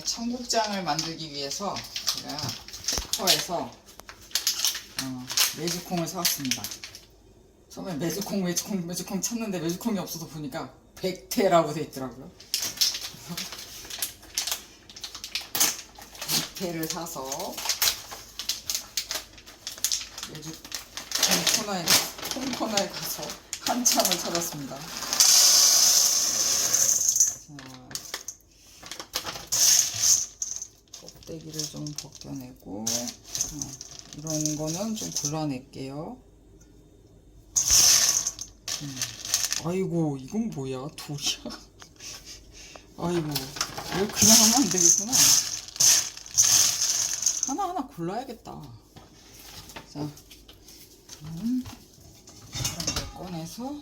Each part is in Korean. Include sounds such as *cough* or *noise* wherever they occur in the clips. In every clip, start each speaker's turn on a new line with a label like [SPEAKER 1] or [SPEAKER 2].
[SPEAKER 1] 네, 청국장을 만들기 위해서 제가 슈퍼에서 어, 메주콩을 사왔습니다. 처음에 메주콩, 메주콩, 메주콩 찾는데 메주콩이 없어서 보니까 백태라고 돼 있더라고요. 백태를 사서 메주콩 코너에, 콩 코너에 가서 한참을 찾았습니다. 자, 껍데기를 좀 벗겨내고 어, 이런 거는 좀 골라낼게요. 음, 아이고 이건 뭐야 돌이야? *laughs* 아이고 이거 그냥 하면 안 되겠구나. 하나 하나 골라야겠다. 자, 음, 꺼내서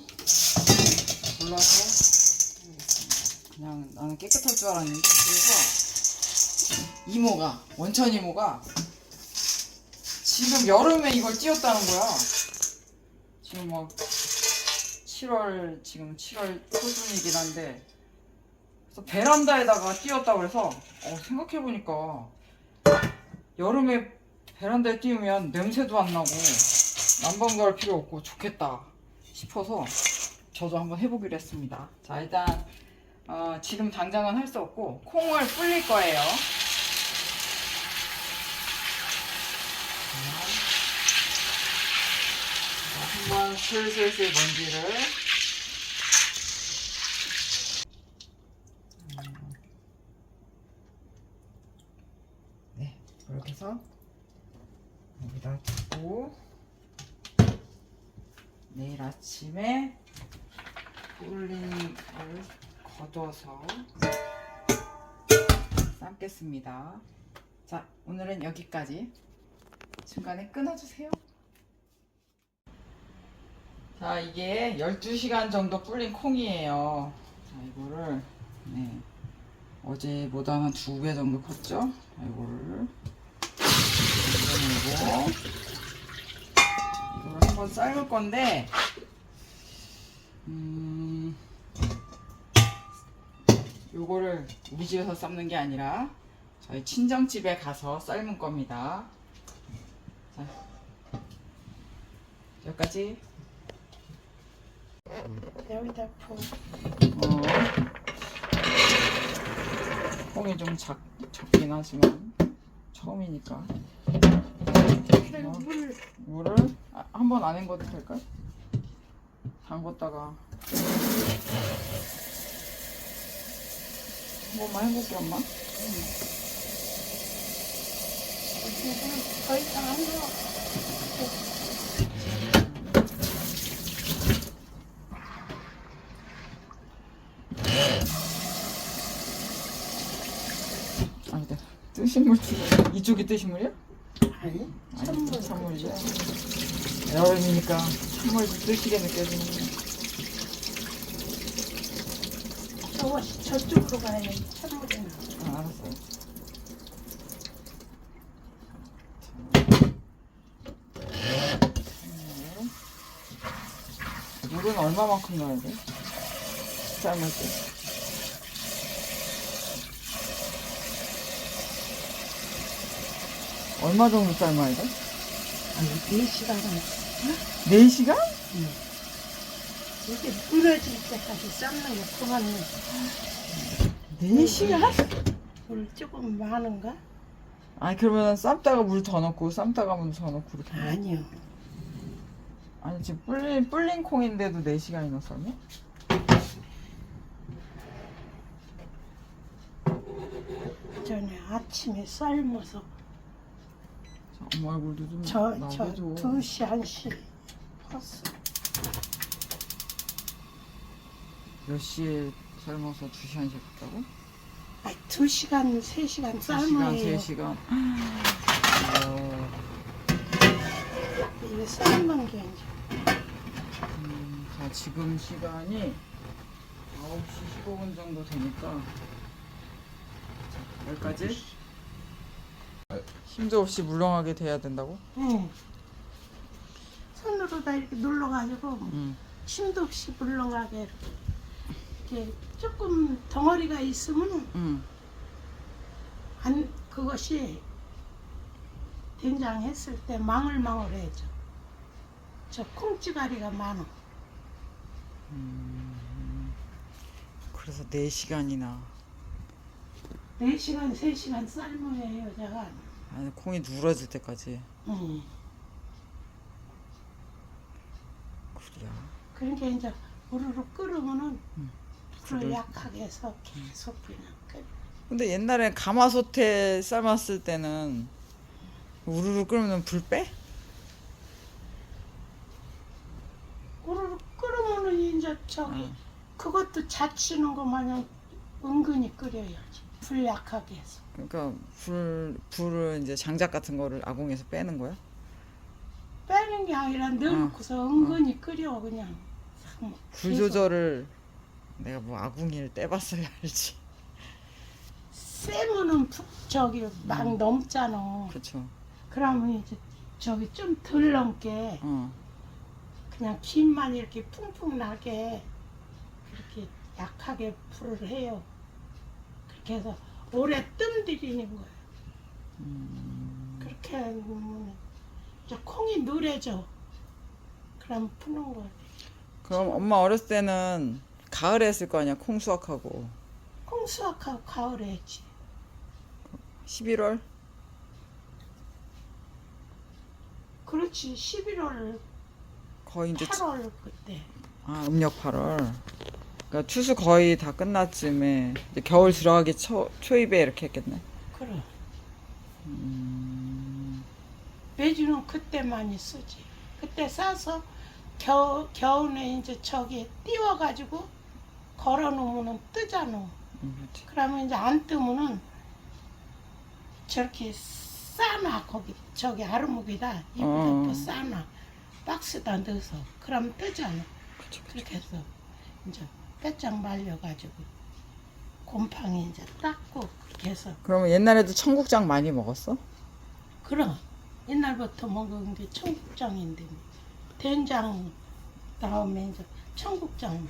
[SPEAKER 1] 골라서. 그냥 나는 깨끗할 줄 알았는데 그래서 이모가 원천 이모가 지금 여름에 이걸 띄웠다는 거야. 지금 막 7월 지금 7월 초순이긴 한데 그래서 베란다에다가 띄웠다고 그래서 어, 생각해 보니까 여름에 베란다에 띄우면 냄새도 안 나고 난방도 할 필요 없고 좋겠다 싶어서 저도 한번 해보기로 했습니다. 자 일단 어, 지금 당장은 할 수 없고 콩을 불릴 거예요. 자, 한번 슬슬슬 먼지를 음. 네 이렇게 해서 여기다 두고 내일 아침에 걸 걷어서 삶겠습니다. 자, 오늘은 여기까지. 중간에 끊어주세요. 자, 이게 12시간 정도 불린 콩이에요. 자, 이거를, 네. 어제보다 한 두 배 정도 컸죠? 자, 이거를. 이거 이걸 한번 삶을 건데, 음, 요거를 우리 집에서 삶는 게 아니라 저희 친정집에 가서 삶은 겁니다. 자, 여기까지.
[SPEAKER 2] 부
[SPEAKER 1] 어, 콩이 좀 작, 적긴 하지만 처음이니까 어.
[SPEAKER 2] 물
[SPEAKER 1] 물을 아, 한번 안 헹궈도 될까요? 담궜다가 한 번만 헹굴게 엄마
[SPEAKER 2] 거의 다안 넣어.
[SPEAKER 1] 아니다 뜨신 물 이쪽이 뜨신 물이야?
[SPEAKER 2] 아니 찬물
[SPEAKER 1] 찬물이죠 여름이니까 찬물이 뜨시게 느껴지는
[SPEAKER 2] 저 저쪽으로 가야 돼. 찬물이 나.
[SPEAKER 1] 아, 알았어요 자, 물은 얼마만큼 넣어야 돼? 삶을 때 얼마 정도 삶아야 돼?
[SPEAKER 2] 아니 네 시간은
[SPEAKER 1] 4시간?
[SPEAKER 2] 이게 부러질 때까지 삶는 거 그만
[SPEAKER 1] 4시간?
[SPEAKER 2] 물 조금 많은가?
[SPEAKER 1] 아니 그러면 삶다가 물 더 넣고 삶다가 물 더 넣고 이렇게?
[SPEAKER 2] 아니요.
[SPEAKER 1] 아니 지금 불린, 불린 콩인데도 4 시간이나 삶아?
[SPEAKER 2] 전에 아침에 삶아서
[SPEAKER 1] 자, 엄마 얼굴도
[SPEAKER 2] 좀저
[SPEAKER 1] 나게
[SPEAKER 2] 저줘두시한 시. 컸어.
[SPEAKER 1] 몇 시에 삶아서 2시 1시 갔다고?
[SPEAKER 2] 아두 시간 세 시간
[SPEAKER 1] 2시간
[SPEAKER 2] 삶아요.
[SPEAKER 1] 3시간.
[SPEAKER 2] 이게 삶은 게 이제.
[SPEAKER 1] 음, 자 지금 시간이 9시 15분 정도 되니까. 자, 여기까지 힘도 없이 물렁하게 돼야 된다고?
[SPEAKER 2] 응. 손으로 다 이렇게 눌러가지고
[SPEAKER 1] 응.
[SPEAKER 2] 힘도 없이 물렁하게 이렇게 조금 덩어리가 있으면
[SPEAKER 1] 응.
[SPEAKER 2] 안 그것이 된장 했을 때 망울망울해져. 저 콩찌가리가 많아.
[SPEAKER 1] 그래서 4시간이나
[SPEAKER 2] 4시간, 3시간 삶아야 여자가.
[SPEAKER 1] 아니 콩이 누러질 때까지
[SPEAKER 2] 응.
[SPEAKER 1] 그래야
[SPEAKER 2] 그러니까 이제 우르르 끓으면은
[SPEAKER 1] 음.
[SPEAKER 2] 불을
[SPEAKER 1] 불을-
[SPEAKER 2] 약하게 해서 계속 그냥 끓여.
[SPEAKER 1] 근데 옛날에 가마솥에 삶았을 때는 우르르 끓으면 불 빼?
[SPEAKER 2] 우르르 끓으면은 이제 저기
[SPEAKER 1] 응.
[SPEAKER 2] 그것도 자치는 거 마냥 은근히 끓여야지. 불 약하게 해서.
[SPEAKER 1] 그러니까 불 불을 이제 장작 같은 거를 아궁에서 빼는 거야?
[SPEAKER 2] 빼는 게 아니라 넣어놓고서 은근히 끓여 그냥. 참
[SPEAKER 1] 불. 조절을 내가 뭐 아궁이를 떼봤어야 알지.
[SPEAKER 2] 세면은 부- 저기 막
[SPEAKER 1] 음.
[SPEAKER 2] 넘잖아.
[SPEAKER 1] 그렇죠.
[SPEAKER 2] 그러면 이제 저기 좀 덜 넘게
[SPEAKER 1] 어.
[SPEAKER 2] 그냥 김만 이렇게 풍풍 나게 그렇게 약하게 불을 해요. 그렇게 해서 오래 뜸 들이는 거예요.
[SPEAKER 1] 음.
[SPEAKER 2] 그렇게 하면 이제 콩이 누래져. 그럼 푸는 거예요.
[SPEAKER 1] 그럼 엄마 어렸을 때는 가을에 했을 거 아니야 콩 수확하고
[SPEAKER 2] 콩 수확하고 가을에 했지.
[SPEAKER 1] 11월
[SPEAKER 2] 그렇지. 11월,
[SPEAKER 1] 거의 이제 추-
[SPEAKER 2] 8월 그때.
[SPEAKER 1] 아 음력 8월 그러니까 추수 거의 다 끝났쯤에 이제 겨울 들어가기 초 초입에 이렇게 했겠네.
[SPEAKER 2] 그래.
[SPEAKER 1] 음.
[SPEAKER 2] 매주는 그때 많이 쓰지. 그때 싸서 겨, 겨울에 이제 저기 띄워가지고 걸어놓으면 뜨잖아.
[SPEAKER 1] 음, 그렇지.
[SPEAKER 2] 그러면 이제 안 뜨면은 저렇게 싸놔 거기 저기 아르목에다 이불
[SPEAKER 1] 어.
[SPEAKER 2] 덮어 싸놔 박스다 넣어서 그럼 뜨잖아. 그렇게 해서 이제 빼짝 말려가지고 곰팡이 이제 닦고 그렇게 해서
[SPEAKER 1] 그러면 옛날에도 청국장 많이 먹었어?
[SPEAKER 2] 그럼 옛날부터 먹은 게 청국장인데 뭐. 된장 다음에 이제 청국장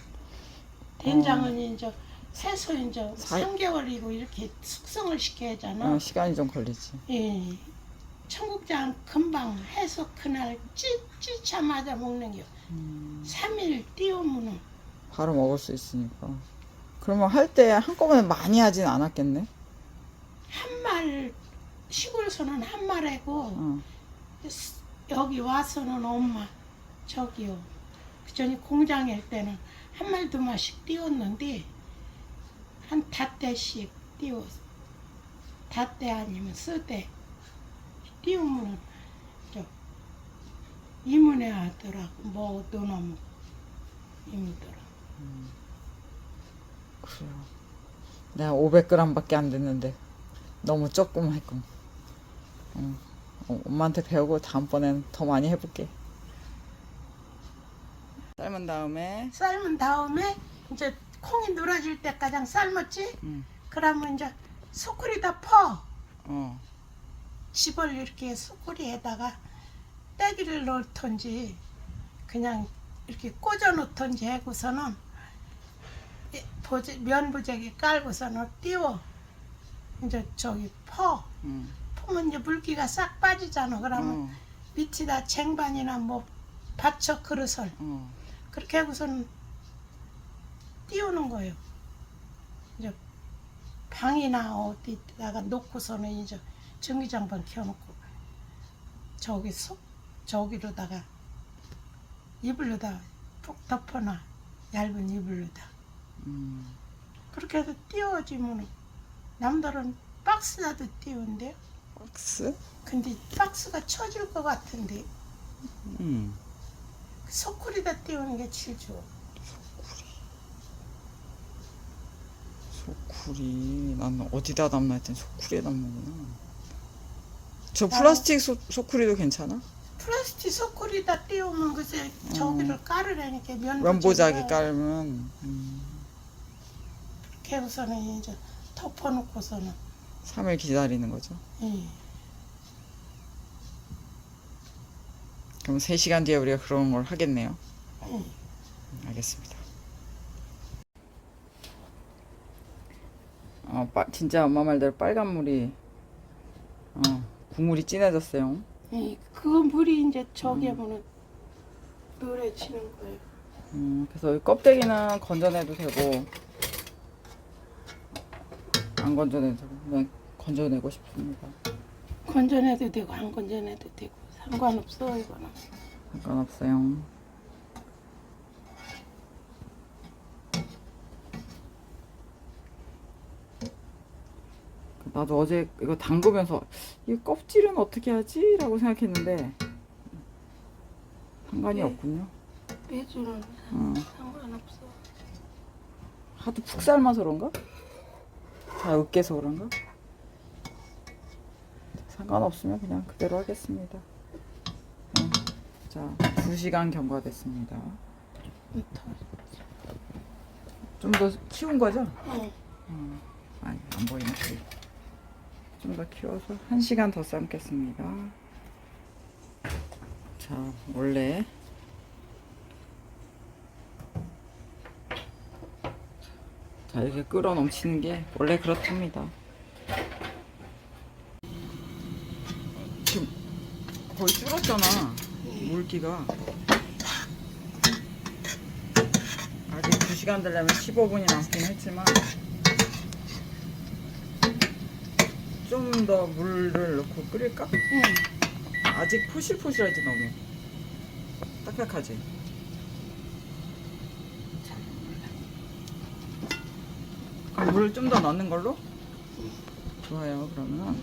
[SPEAKER 2] 된장은 이제 새서 이제
[SPEAKER 1] 어. 사-
[SPEAKER 2] 3개월이고 이렇게 숙성을 시켜야 하잖아
[SPEAKER 1] 어, 시간이 좀 걸리지.
[SPEAKER 2] 예. 청국장 금방 해서 그날 찌찌자마자 먹는 게
[SPEAKER 1] 음.
[SPEAKER 2] 3일 띄우면은
[SPEAKER 1] 바로 먹을 수 있으니까. 그러면 할 때 한꺼번에 많이 하진 않았겠네.
[SPEAKER 2] 한 말 시골에서는 한 말이고
[SPEAKER 1] 어.
[SPEAKER 2] 여기 와서는 엄마 저기요 그 전에 공장일 때는 한 말두 마씩 띄웠는데 한 다대씩 띄웠어 다대 아니면 쓰대 띄우면 저 이문에 하더라고 뭐 너너무 이문더 라
[SPEAKER 1] 그래요. 내가 500g밖에 안 됐는데 너무 조금 했고. 어. 어, 엄마한테 배우고 다음번엔 더 많이 해볼게. 삶은 다음에
[SPEAKER 2] 삶은 다음에 이제 콩이 늘어질 때까지 삶았지
[SPEAKER 1] 음.
[SPEAKER 2] 그러면 이제 소쿠리다 퍼
[SPEAKER 1] 어.
[SPEAKER 2] 집을 이렇게 소쿠리에다가 떼기를 넣던지 그냥 이렇게 꽂아 놓던지 하고서는 이 보제, 면부재기 깔고서는 띄워. 이제 저기 퍼.
[SPEAKER 1] 음.
[SPEAKER 2] 퍼면 이제 물기가 싹 빠지잖아. 그러면
[SPEAKER 1] 어.
[SPEAKER 2] 밑에다 쟁반이나 뭐 받쳐 그릇을.
[SPEAKER 1] 어.
[SPEAKER 2] 그렇게 하고서는 띄우는 거예요. 이제 방이나 어디다가 놓고서는 이제 전기장판 켜놓고 저기 속 저기로다가 이불로다 푹 덮어놔. 얇은 이불로다
[SPEAKER 1] 음.
[SPEAKER 2] 그렇게 해서 띄워지면 남들은 박스라도 띄운대요
[SPEAKER 1] 박스?
[SPEAKER 2] 근데 박스가 쳐질 것 같은데
[SPEAKER 1] 음.
[SPEAKER 2] 소쿠리다 띄우는 게 좋아
[SPEAKER 1] 소쿠리. 나는 어디다 담나 했더니 소쿠리에 담는구나. 저 플라스틱 소, 소쿠리도 괜찮아?
[SPEAKER 2] 플라스틱 소쿠리다 띄우면 그새 저기를 깔으라니까 면
[SPEAKER 1] 면보자기 깔면 음.
[SPEAKER 2] 이렇게 해서는 이제 덮어놓고서는
[SPEAKER 1] 3일 기다리는 거죠.
[SPEAKER 2] 예.
[SPEAKER 1] 그럼 3시간 뒤에 우리가 그런 걸 하겠네요.
[SPEAKER 2] 예.
[SPEAKER 1] 알겠습니다. 어, 어, 빠, 진짜 엄마 말대로 빨간 물이 어, 국물이 진해졌어요.
[SPEAKER 2] 이, 그 물이 이제 저기 하면은 노래지는 거예요.
[SPEAKER 1] 음, 그래서 이 껍데기는 건져내도 되고 안 건져내도 그냥 건져내고 싶습니다.
[SPEAKER 2] 건져내도 되고 안 건져내도 되고 상관없어 이거는.
[SPEAKER 1] 상관없어요. 나도 어제 이거 담그면서 이 껍질은 어떻게 하지? 라고 생각했는데 상관이
[SPEAKER 2] 네.
[SPEAKER 1] 없군요.
[SPEAKER 2] 매주는
[SPEAKER 1] 어.
[SPEAKER 2] 상관없어.
[SPEAKER 1] 하도 푹 삶아서 그런가? 다 으깨서 그런가? 상관없으면 그냥 그대로 하겠습니다. 어. 자, 2시간 경과됐습니다. 좀 더 키운 거죠?
[SPEAKER 2] 응.
[SPEAKER 1] 아니, 안 보이네. 좀 더 키워서 1시간 더 삶겠습니다. 자, 원래 자, 이렇게 끓어 넘치는 게 원래 그렇답니다. 지금 거의 줄었잖아. 물기가. 아직 2시간 되려면 15분이 남긴 했지만 좀 더 물을 넣고 끓일까?
[SPEAKER 2] 응.
[SPEAKER 1] 아직 포실포실하지 너무 딱딱하지? 그럼 물을 좀 더 넣는 걸로? 좋아요 그러면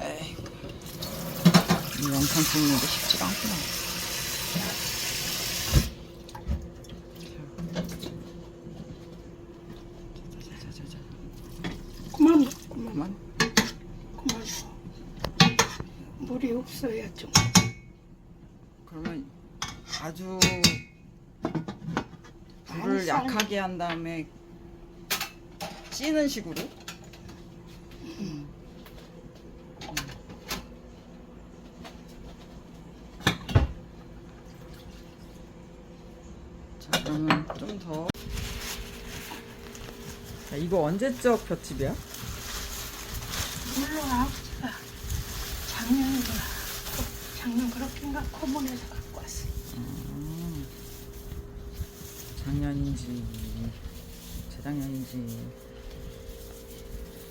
[SPEAKER 1] 에이구 이 영상 찍는 게 쉽지가 않구나 자자자자자
[SPEAKER 2] 그만 그만
[SPEAKER 1] 그만
[SPEAKER 2] 그만. 물이 없어야 좀.
[SPEAKER 1] 그러면 아주
[SPEAKER 2] 많이
[SPEAKER 1] 약하게 한 다음에 찌는 식으로 음. 자 그러면 좀더 자 이거 언제적 볏집이야?
[SPEAKER 2] 몰라 아버지가 작년인가 코- 작년 그렇게인가 코문에서 갖고 왔어.
[SPEAKER 1] 작년인지 재작년인지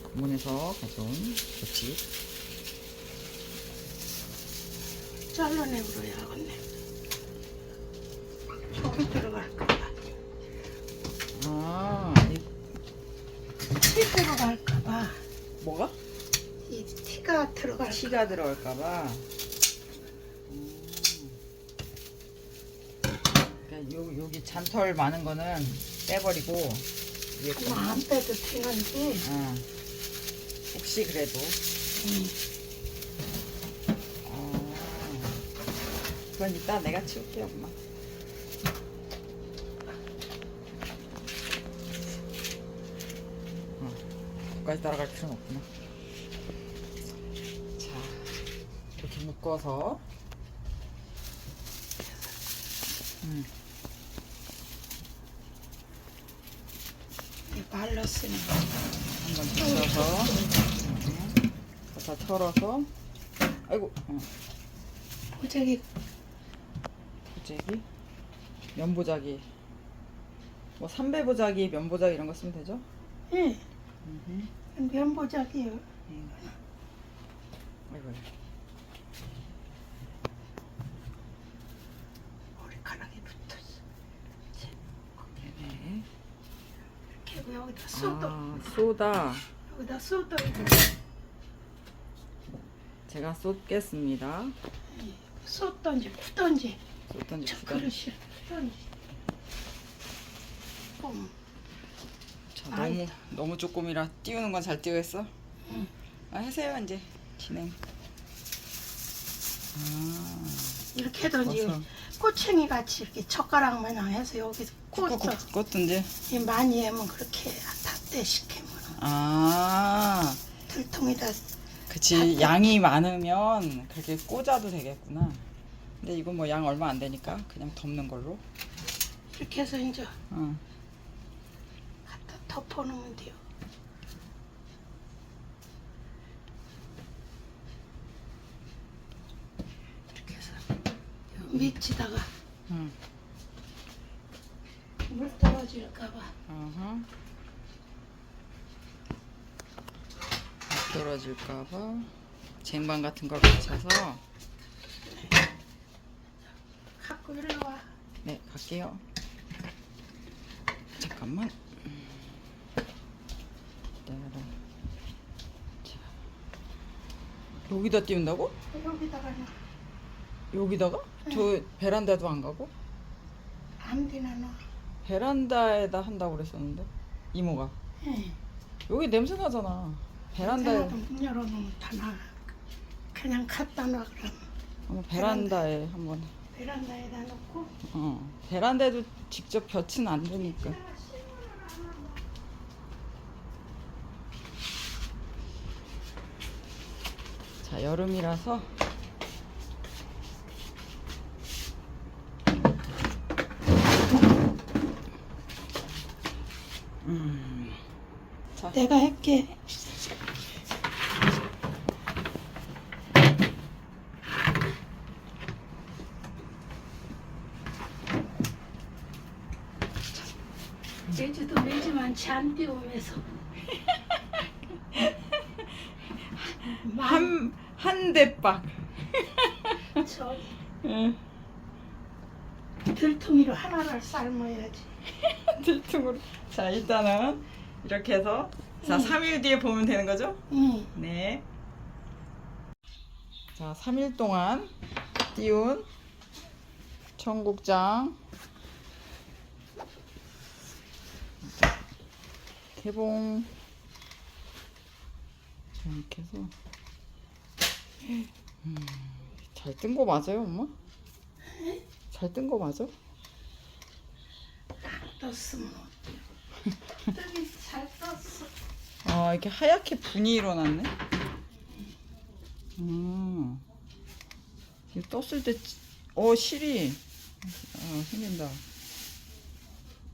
[SPEAKER 1] 공문에서 가져온 볏집
[SPEAKER 2] 잘라내버려야겠네. 저기 들어갈까봐.
[SPEAKER 1] 아, 이,
[SPEAKER 2] 티 들어갈까봐.
[SPEAKER 1] 뭐가?
[SPEAKER 2] 이 티가 들어갈
[SPEAKER 1] 티가 들어갈까봐. 음. 그러니까 요, 여기 잔털 많은 거는 빼버리고 위에 거는
[SPEAKER 2] 안 빼도 되는지.
[SPEAKER 1] 어, 혹시 그래도
[SPEAKER 2] 음.
[SPEAKER 1] 어, 그건 이따 내가 치울게 엄마. 어, 거기까지 따라갈 필요는 없구나. 자, 이렇게 묶어서. 음,
[SPEAKER 2] 이 말랐으니
[SPEAKER 1] 한번 음, 다 털어서. 아이고, 어.
[SPEAKER 2] 저기
[SPEAKER 1] 보자기 면보자기 뭐 삼배보자기 면보자기 이런 거 쓰면 되죠?
[SPEAKER 2] 예
[SPEAKER 1] 음흠.
[SPEAKER 2] 면보자기요.
[SPEAKER 1] 아이고
[SPEAKER 2] 머리카락이 붙었어.
[SPEAKER 1] 네네
[SPEAKER 2] 이렇게 하고 여기다 쏟아.
[SPEAKER 1] 아 소다
[SPEAKER 2] 여기다 쏟아.
[SPEAKER 1] 제가 쏟겠습니다
[SPEAKER 2] 쏟던지 푸던지
[SPEAKER 1] 쏟던지
[SPEAKER 2] 저
[SPEAKER 1] 부담
[SPEAKER 2] 그릇이 푸던지. 음.
[SPEAKER 1] 자, 너무 너무 조금이라 띄우는 건 잘 띄우겠어?
[SPEAKER 2] 응.
[SPEAKER 1] 아 하세요 이제 진행 아
[SPEAKER 2] 이렇게 해던지
[SPEAKER 1] 어서.
[SPEAKER 2] 꼬챙이 같이 이렇게 젓가락 마냥 해서 여기서.
[SPEAKER 1] 꾹꾹 꽂든지
[SPEAKER 2] 이 많이 하면 그렇게 닫대 시키면
[SPEAKER 1] 아
[SPEAKER 2] 들통에다
[SPEAKER 1] 그치 양이 많으면 그렇게 꽂아도 되겠구나 근데 이거 뭐양 얼마 안 되니까 그냥 덮는 걸로
[SPEAKER 2] 이렇게 해서 이제
[SPEAKER 1] 어.
[SPEAKER 2] 갖다 덮어놓으면 돼요. 이렇게 해서 요 밑에다가
[SPEAKER 1] 응.
[SPEAKER 2] 물 떨어질까봐
[SPEAKER 1] 어허. 떨어질까봐 쟁반 같은 걸 붙여서
[SPEAKER 2] 갖고 일어와.
[SPEAKER 1] 네 갈게요. 잠깐만. 자. 여기다 띄운다고?
[SPEAKER 2] 여기다가 놔.
[SPEAKER 1] 여기다가? 저 베란다도 안 가고?
[SPEAKER 2] 안 되나 놔.
[SPEAKER 1] 베란다에다 한다고 그랬었는데 이모가
[SPEAKER 2] 예.
[SPEAKER 1] 여기 냄새 나잖아. 베란다에
[SPEAKER 2] 베란다 문 열어놓으면 다 나. 그냥 갖다 놔 그럼.
[SPEAKER 1] 한번 베란다에 한번
[SPEAKER 2] 베란다에다 놓고
[SPEAKER 1] 어 베란다에도 직접 볕은 안 되니까 자 여름이라서
[SPEAKER 2] 내가 할게. 제주도 매지 많지 안 띄우면서 만 *laughs*
[SPEAKER 1] 한, 한 대박.
[SPEAKER 2] 저기
[SPEAKER 1] 응.
[SPEAKER 2] 들통이로 하나를 삶아야지. *laughs*
[SPEAKER 1] 들통으로. 자, 일단은 이렇게 해서 자,
[SPEAKER 2] 응.
[SPEAKER 1] 3일 뒤에 보면 되는 거죠?
[SPEAKER 2] 응.
[SPEAKER 1] 네. 자, 3일 동안 띄운 청국장 개봉 자, 이렇게 해서 음, 잘뜬 거 맞아요, 엄마? 잘 뜬 거 맞아?
[SPEAKER 2] 떴으면 뜨기 *laughs* 잘 떴어.
[SPEAKER 1] 아 이렇게 하얗게 분이 일어났네. 음. 이거 떴을 때, 찌- 어 실이 아, 생긴다.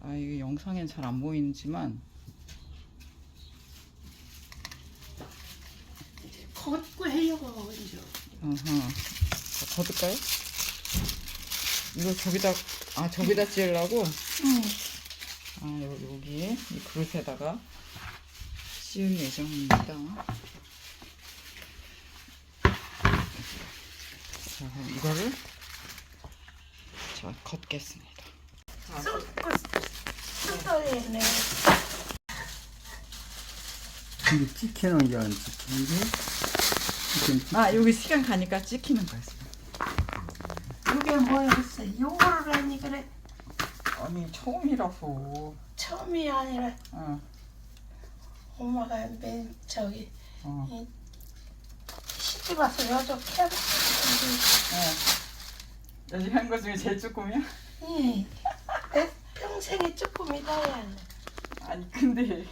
[SPEAKER 1] 아 이게 영상엔 잘 안 보이지만
[SPEAKER 2] 걷고 해요 이제.
[SPEAKER 1] 어허. 자, 거둘까요? 이거 저기다 아 저기다 찌으려고
[SPEAKER 2] 응.
[SPEAKER 1] 아 여- 여기 이 그릇에다가 씌울 예정입니다. 자 그럼 이거를 자 걷겠습니다. 자,
[SPEAKER 2] 쏟아야네.
[SPEAKER 3] 이게 찍히는 게 안 찍히는 게
[SPEAKER 1] 아 여기 시간 가니까 찍히는 거였어요.
[SPEAKER 2] 이게 뭐였어? 요거를 하니 그래.
[SPEAKER 1] 아니 처음이라서.
[SPEAKER 2] 처음이 아니라
[SPEAKER 1] 어,
[SPEAKER 2] 엄마가 맨 저기
[SPEAKER 1] 어,
[SPEAKER 2] 이 시집 와서 여적 해봤는데
[SPEAKER 1] 어. 여기 한 거 중에 제일 조금이야?
[SPEAKER 2] 예. 내 평생에 조금이다야.
[SPEAKER 1] 아니 근데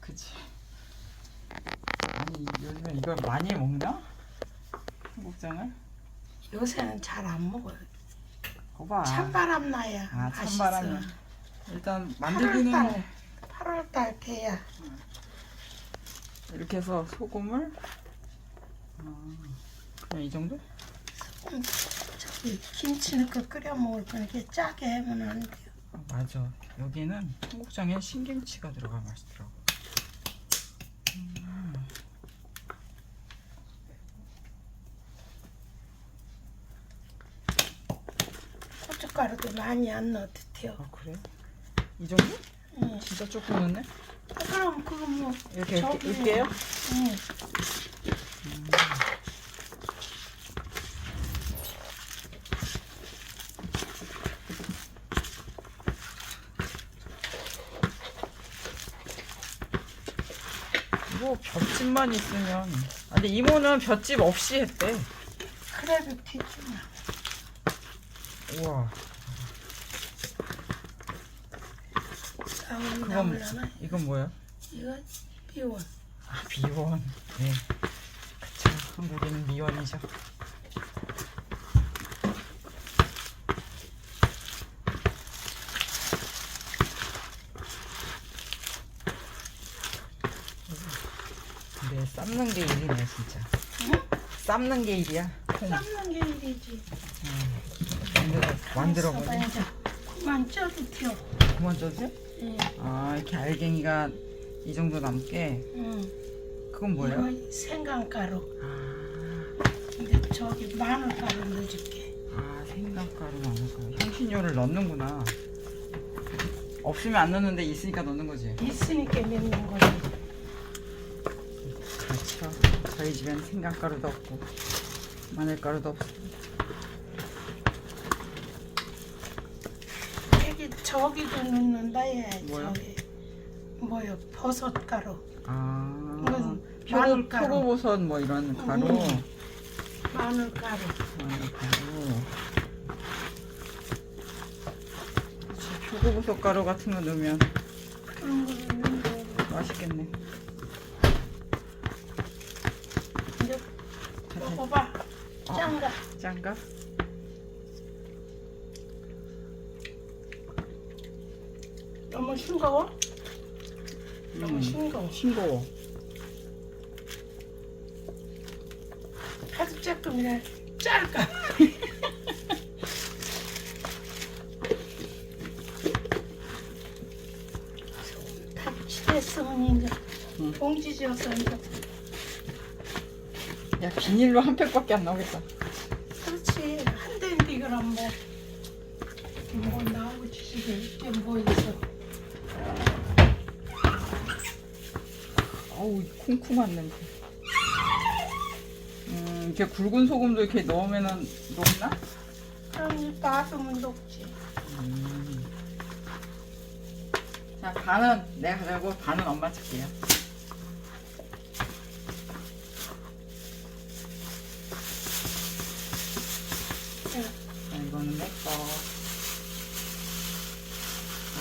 [SPEAKER 1] 그치. 아니 요즘에 이걸 많이 먹나? 청국장을?
[SPEAKER 2] 요새는 잘 안 먹어요.
[SPEAKER 1] 거봐.
[SPEAKER 2] 찬바람 나야
[SPEAKER 1] 아. 찬바람이. 일단 만들기는
[SPEAKER 2] 8월달 8월달 돼야
[SPEAKER 1] 이렇게 해서 소금을 아, 그냥 이 정도?
[SPEAKER 2] 음, 저기 김치 넣고 끓여 먹을 거 이렇게 짜게 하면 안 돼요.
[SPEAKER 1] 아, 맞아. 여기는 청국장에 신김치가 들어가 맛있더라고. 음.
[SPEAKER 2] 고춧가루도 많이 안 넣어도 돼요.
[SPEAKER 1] 아 그래? 이 정도?
[SPEAKER 2] 응.
[SPEAKER 1] 진짜 조금 넣네?
[SPEAKER 2] 아, 그럼 그거 뭐
[SPEAKER 1] 이렇게
[SPEAKER 2] 저기-
[SPEAKER 1] 이렇게 을게요?
[SPEAKER 2] 응.
[SPEAKER 1] 이거 볏짚만 있으면. 아, 근데 이모는 볏짚 없이 했대.
[SPEAKER 2] 그래도 되지 뭐.
[SPEAKER 1] 우와. 그건
[SPEAKER 2] 나오려나?
[SPEAKER 1] 이건 뭐야?
[SPEAKER 2] 이거 비원.
[SPEAKER 1] 아 미원. 네. 그쵸. 한국에는 미원이죠. 근데 삶는 게 일이네 진짜.
[SPEAKER 2] 응?
[SPEAKER 1] 삶는 게 일이야. 콩
[SPEAKER 2] 삶는 게 일이지.
[SPEAKER 1] 만들어 만들어 보니
[SPEAKER 2] 써봐야죠. 그만 쪄도 튀어.
[SPEAKER 1] 그만 쪄지?
[SPEAKER 2] 응.
[SPEAKER 1] 아 이렇게 알갱이가 이 정도 남게
[SPEAKER 2] 응.
[SPEAKER 1] 그건 뭐예요?
[SPEAKER 2] 이거 생강가루.
[SPEAKER 1] 아,
[SPEAKER 2] 근데 저기 마늘가루 넣어줄게.
[SPEAKER 1] 아 생강가루 마늘가루 향신료를 넣는구나. 없으면 안 넣는데 있으니까 넣는 거지.
[SPEAKER 2] 있으니까 넣는 거지.
[SPEAKER 1] 그렇죠. 저희 집엔 생강가루도 없고 마늘가루도 없어.
[SPEAKER 2] 여기 저기도 넣는다 얘.
[SPEAKER 1] 뭐요?
[SPEAKER 2] 저기 뭐요? 버섯 가루.
[SPEAKER 1] 아
[SPEAKER 2] 이건
[SPEAKER 1] 표고,
[SPEAKER 2] 마늘 가루.
[SPEAKER 1] 표고버섯 뭐 이런 가루
[SPEAKER 2] 음. 마늘 가루.
[SPEAKER 1] 마늘 가루 표고버섯 가루 같은 거 넣으면
[SPEAKER 2] 그런 거 넣는 거.
[SPEAKER 1] 맛있겠네.
[SPEAKER 2] 이제 먹어봐. 짱가.
[SPEAKER 1] 짠가?
[SPEAKER 2] 너무 싱거워? 너무
[SPEAKER 1] 음,
[SPEAKER 2] 싱거워.
[SPEAKER 1] 싱거워.
[SPEAKER 2] 가슴 조금이나 짤까? 다 칠했으면 이제
[SPEAKER 1] 응.
[SPEAKER 2] 봉지 지어서 이제
[SPEAKER 1] 야 비닐로 한 팩밖에 안 나오겠다. 콩콩한 냄새. 음 이렇게 굵은 소금도 이렇게 넣으면은 녹나?
[SPEAKER 2] 그럼 놔두면 녹지
[SPEAKER 1] 자 반은 내가 가자고 반은 엄마 줄게요.
[SPEAKER 2] 자,
[SPEAKER 1] 자, 이거는 내 거. 자.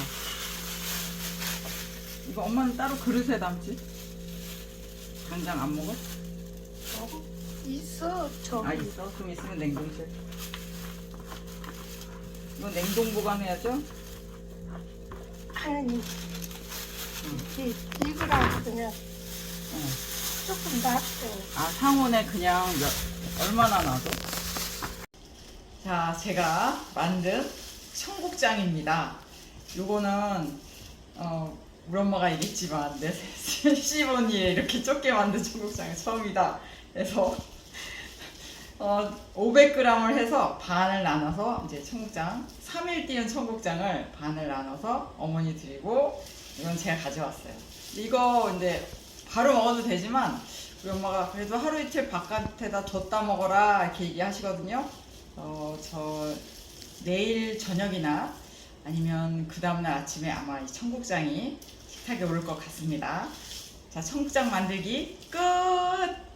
[SPEAKER 1] 이거 엄마는 따로 그릇에 담지? 간장 안 먹어?
[SPEAKER 2] 어? 있어 저기
[SPEAKER 1] 아 있어? 그럼 있으면 냉동실. 이거 냉동 보관해야죠?
[SPEAKER 2] 아니 이 이거랑 그냥
[SPEAKER 1] 응.
[SPEAKER 2] 조금 놔둬
[SPEAKER 1] 아 상온에 그냥 몇, 얼마나 놔둬? 자 제가 만든 청국장입니다. 요거는 어, 우리 엄마가 얘기했지만 내 *laughs* 시어머니에 이렇게 좁게 만든 청국장이 처음이다. 그래서 어, 500g을 해서 반을 나눠서 이제 청국장 3일 띄운 청국장을 반을 나눠서 어머니 드리고 이건 제가 가져왔어요. 이거 이제 바로 먹어도 되지만 우리 엄마가 그래도 하루 이틀 바깥에다 뒀다 먹어라 이렇게 얘기하시거든요. 어, 저 내일 저녁이나 아니면 그 다음날 아침에 아마 이 청국장이 식탁에 올것 같습니다. 자, 청국장 만들기 끝!